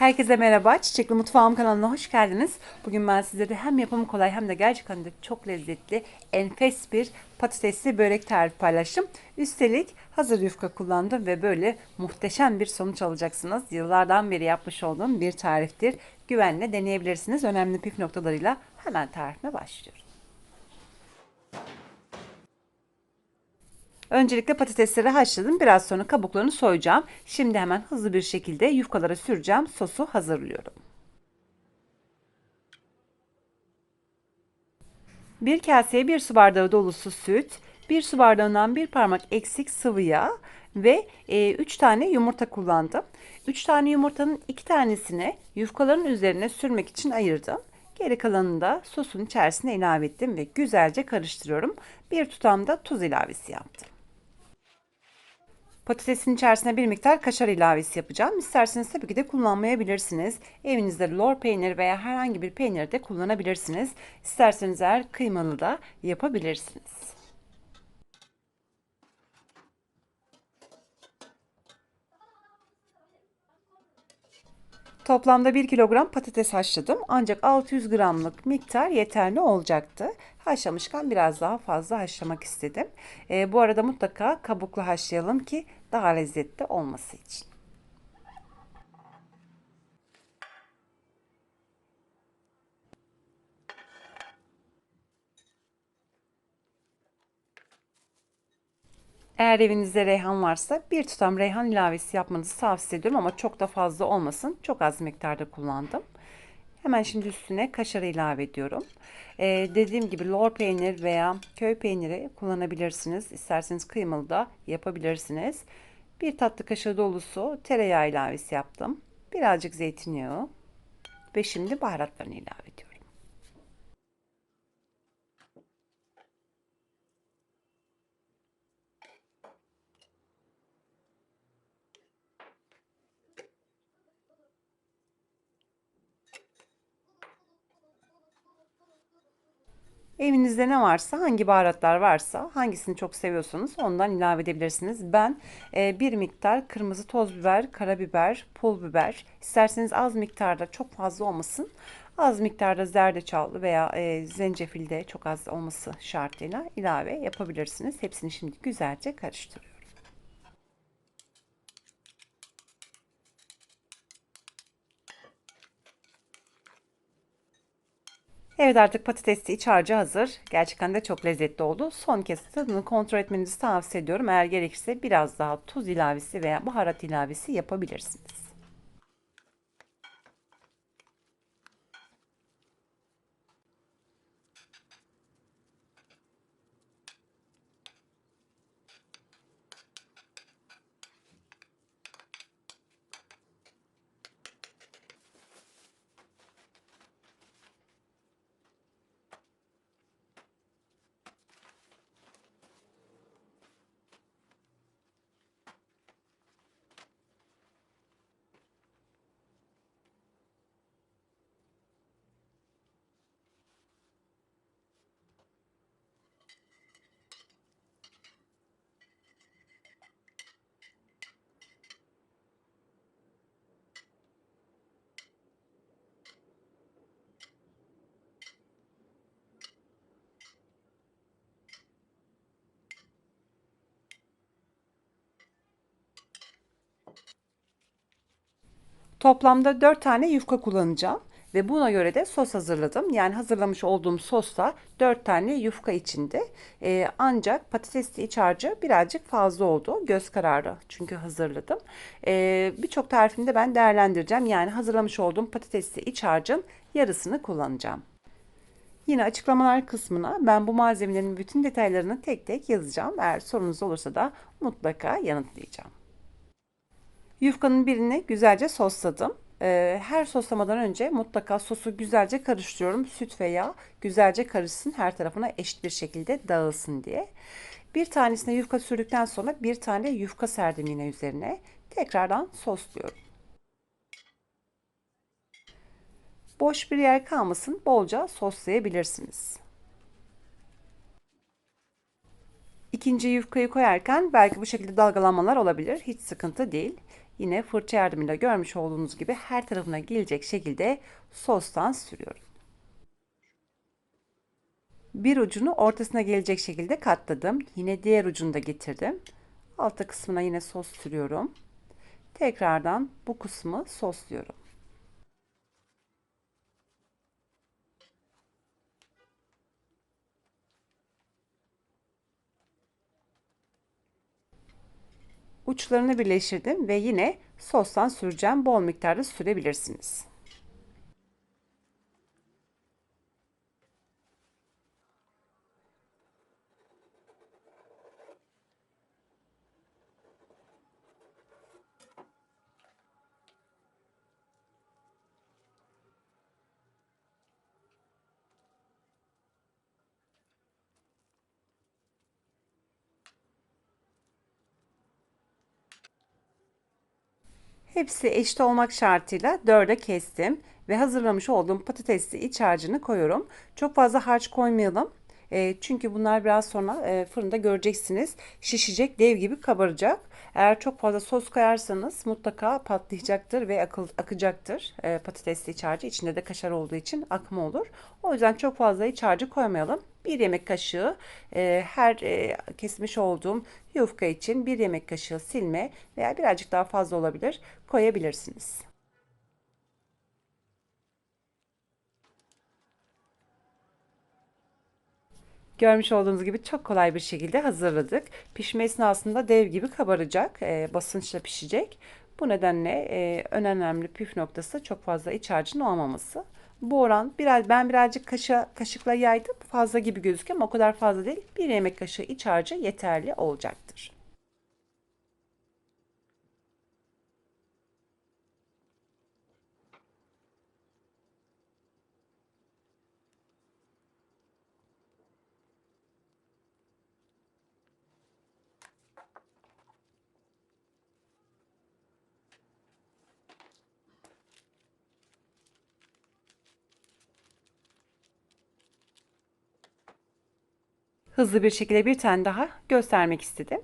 Herkese merhaba. Çiçekli Mutfağım kanalına hoş geldiniz. Bugün ben sizlere hem yapımı kolay hem de gerçekten de çok lezzetli, enfes bir patatesli börek tarifi paylaştım. Üstelik hazır yufka kullandım ve böyle muhteşem bir sonuç alacaksınız. Yıllardan beri yapmış olduğum bir tariftir. Güvenle deneyebilirsiniz. Önemli püf noktalarıyla hemen tarifime başlıyorum. Öncelikle patatesleri haşladım. Biraz sonra kabuklarını soyacağım. Şimdi hemen hızlı bir şekilde yufkalara süreceğim. Sosu hazırlıyorum. Bir kaseye bir su bardağı dolusu süt, bir su bardağından bir parmak eksik sıvı yağ ve 3 tane yumurta kullandım. 3 tane yumurtanın 2 tanesini yufkaların üzerine sürmek için ayırdım. Geri kalanını da sosun içerisine ilave ettim ve güzelce karıştırıyorum. Bir tutam da tuz ilavesi yaptım. Patatesin içerisine bir miktar kaşar ilavesi yapacağım. İsterseniz tabii ki de kullanmayabilirsiniz. Evinizde lor peynir veya herhangi bir peynir de kullanabilirsiniz. İsterseniz eğer kıymalı da yapabilirsiniz. Toplamda 1 kilogram patates haşladım. Ancak 600 gramlık miktar yeterli olacaktı. Haşlamışken biraz daha fazla haşlamak istedim. E, bu arada mutlaka kabuklu haşlayalım ki daha lezzetli olması için. Eğer evinizde reyhan varsa bir tutam reyhan ilavesi yapmanızı tavsiye ediyorum ama çok da fazla olmasın. Çok az miktarda kullandım. Hemen şimdi üstüne kaşarı ilave ediyorum. Ee, dediğim gibi lor peynir veya köy peyniri kullanabilirsiniz. İsterseniz kıymalı da yapabilirsiniz. Bir tatlı kaşığı dolusu tereyağı ilavesi yaptım. Birazcık zeytinyağı ve şimdi baharatlarını ilave ediyorum. Evinizde ne varsa, hangi baharatlar varsa, hangisini çok seviyorsanız ondan ilave edebilirsiniz. Ben e, bir miktar kırmızı toz biber, karabiber, pul biber, isterseniz az miktarda çok fazla olmasın. Az miktarda zerdeçal veya e, zencefil çok az olması şartıyla ilave yapabilirsiniz. Hepsini şimdi güzelce karıştırıyorum. Evet artık patatesli iç harcı hazır. Gerçekten de çok lezzetli oldu. Son kez tadını kontrol etmenizi tavsiye ediyorum. Eğer gerekirse biraz daha tuz ilavesi veya baharat ilavesi yapabilirsiniz. Toplamda 4 tane yufka kullanacağım ve buna göre de sos hazırladım. Yani hazırlamış olduğum sosta 4 tane yufka içinde. Ee, ancak patatesli iç harcı birazcık fazla oldu. Göz kararı çünkü hazırladım. Ee, Birçok tarifinde ben değerlendireceğim. Yani hazırlamış olduğum patatesli iç harcın yarısını kullanacağım. Yine açıklamalar kısmına ben bu malzemelerin bütün detaylarını tek tek yazacağım. Eğer sorunuz olursa da mutlaka yanıtlayacağım. Yufkanın birini güzelce sosladım. Ee, her soslamadan önce mutlaka sosu güzelce karıştırıyorum. Süt ve yağ güzelce karışsın. Her tarafına eşit bir şekilde dağılsın diye. Bir tanesine yufka sürdükten sonra bir tane yufka serdim yine üzerine. Tekrardan sosluyorum. Boş bir yer kalmasın. Bolca soslayabilirsiniz. İkinci yufkayı koyarken belki bu şekilde dalgalanmalar olabilir. Hiç sıkıntı değil. Yine fırça yardımıyla görmüş olduğunuz gibi her tarafına gelecek şekilde sostan sürüyorum. Bir ucunu ortasına gelecek şekilde katladım. Yine diğer ucunu da getirdim. Altta kısmına yine sos sürüyorum. Tekrardan bu kısmı sosluyorum. Uçlarını birleştirdim ve yine sostan süreceğim. Bol miktarda sürebilirsiniz. Hepsi eşit olmak şartıyla dörde kestim ve hazırlamış olduğum patatesli iç harcını koyuyorum. Çok fazla harç koymayalım. E, çünkü bunlar biraz sonra e, fırında göreceksiniz. Şişecek, dev gibi kabaracak. Eğer çok fazla sos koyarsanız mutlaka patlayacaktır ve akıl, akacaktır. E, patatesli iç harcı içinde de kaşar olduğu için akma olur. O yüzden çok fazla iç harcı koymayalım. Bir yemek kaşığı e, her e, kesmiş olduğum yufka için bir yemek kaşığı silme veya birazcık daha fazla olabilir koyabilirsiniz. Görmüş olduğunuz gibi çok kolay bir şekilde hazırladık. Pişme esnasında dev gibi kabaracak, e, basınçla pişecek. Bu nedenle e, en önemli püf noktası çok fazla iç harcın olmaması. Bu oran biraz ben birazcık kaşa, kaşıkla yaydım. Fazla gibi gözüküyor ama o kadar fazla değil. Bir yemek kaşığı iç harcı yeterli olacaktır. Hızlı bir şekilde bir tane daha göstermek istedim.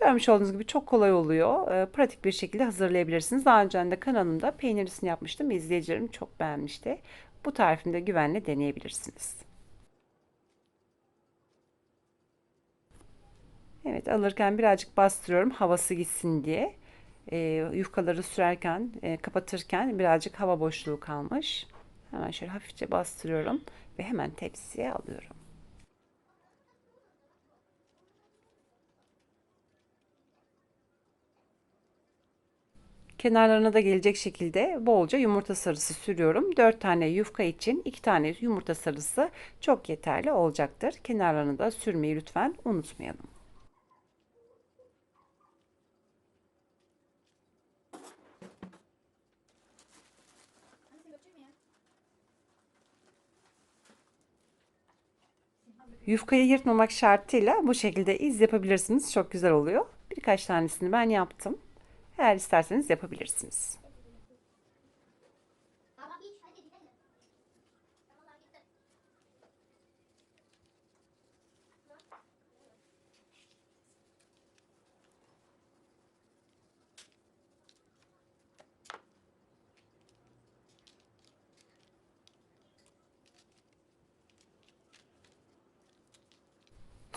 Görmüş olduğunuz gibi çok kolay oluyor. E, pratik bir şekilde hazırlayabilirsiniz. Daha önce de kanalımda peynirlisini yapmıştım. İzleyicilerim çok beğenmişti. Bu tarifimde güvenle deneyebilirsiniz. Evet alırken birazcık bastırıyorum havası gitsin diye. E, yufkaları sürerken, e, kapatırken birazcık hava boşluğu kalmış. Hemen şöyle hafifçe bastırıyorum ve hemen tepsiye alıyorum. Kenarlarına da gelecek şekilde bolca yumurta sarısı sürüyorum. 4 tane yufka için 2 tane yumurta sarısı çok yeterli olacaktır. Kenarlarını da sürmeyi lütfen unutmayalım. Yufkayı yırtmamak şartıyla bu şekilde iz yapabilirsiniz. Çok güzel oluyor. Birkaç tanesini ben yaptım. Eğer isterseniz yapabilirsiniz.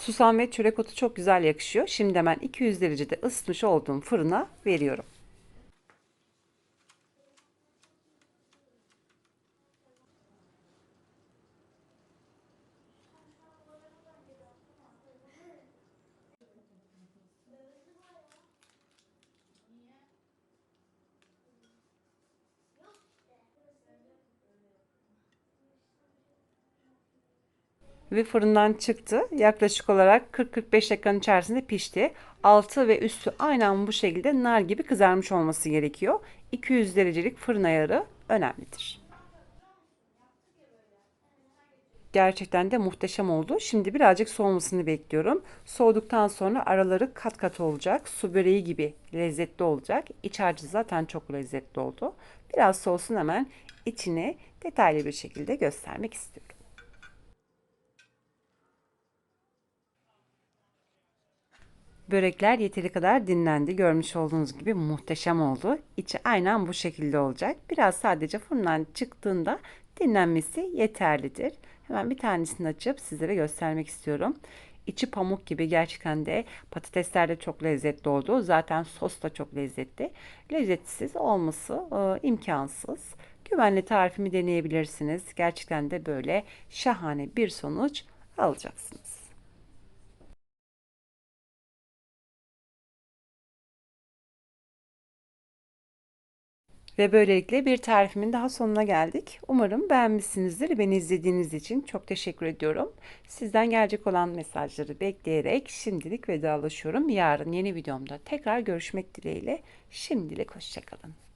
Susam ve çörek otu çok güzel yakışıyor. Şimdi hemen 200 derecede ısıtmış olduğum fırına veriyorum. Ve fırından çıktı. Yaklaşık olarak 40-45 dakikanın içerisinde pişti. Altı ve üstü aynen bu şekilde nar gibi kızarmış olması gerekiyor. 200 derecelik fırın ayarı önemlidir. Gerçekten de muhteşem oldu. Şimdi birazcık soğumasını bekliyorum. Soğuduktan sonra araları kat kat olacak. Su böreği gibi lezzetli olacak. İç harcı zaten çok lezzetli oldu. Biraz soğusun hemen içini detaylı bir şekilde göstermek istiyorum. Börekler yeteri kadar dinlendi. Görmüş olduğunuz gibi muhteşem oldu. İçi aynen bu şekilde olacak. Biraz sadece fırından çıktığında dinlenmesi yeterlidir. Hemen bir tanesini açıp sizlere göstermek istiyorum. İçi pamuk gibi gerçekten de patatesler de çok lezzetli oldu. Zaten sos da çok lezzetli. Lezzetsiz olması e, imkansız. Güvenli tarifimi deneyebilirsiniz. Gerçekten de böyle şahane bir sonuç alacaksınız. Ve böylelikle bir tarifimin daha sonuna geldik. Umarım beğenmişsinizdir. Beni izlediğiniz için çok teşekkür ediyorum. Sizden gelecek olan mesajları bekleyerek şimdilik vedalaşıyorum. Yarın yeni videomda tekrar görüşmek dileğiyle. Şimdilik hoşçakalın.